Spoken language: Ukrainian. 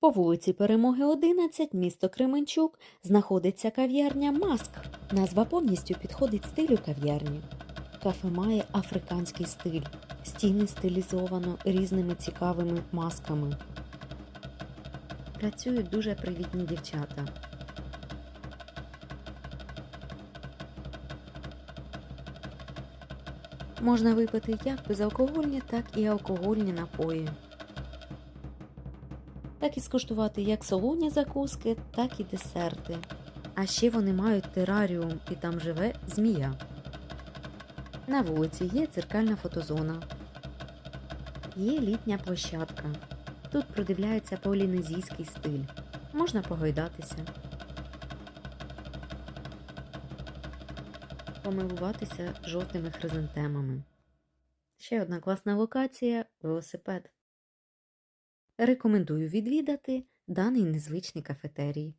По вулиці Перемоги 11, місто Кременчук, знаходиться кав'ярня Маск. Назва повністю підходить стилю кав'ярні. Кафе має африканський стиль. Стіни стилізовано різними цікавими масками. Працюють дуже привітні дівчата. Можна випити як безалкогольні, так і алкогольні напої. Так і скуштувати як солоні закуски, так і десерти. А ще вони мають тераріум і там живе змія. На вулиці є дзеркальна фотозона. Є літня площадка. Тут продивляється полінезійський стиль. Можна погойдатися. Помилуватися жовтими хризантемами. Ще одна класна локація велосипед. Рекомендую відвідати даний незвичний кафетерій.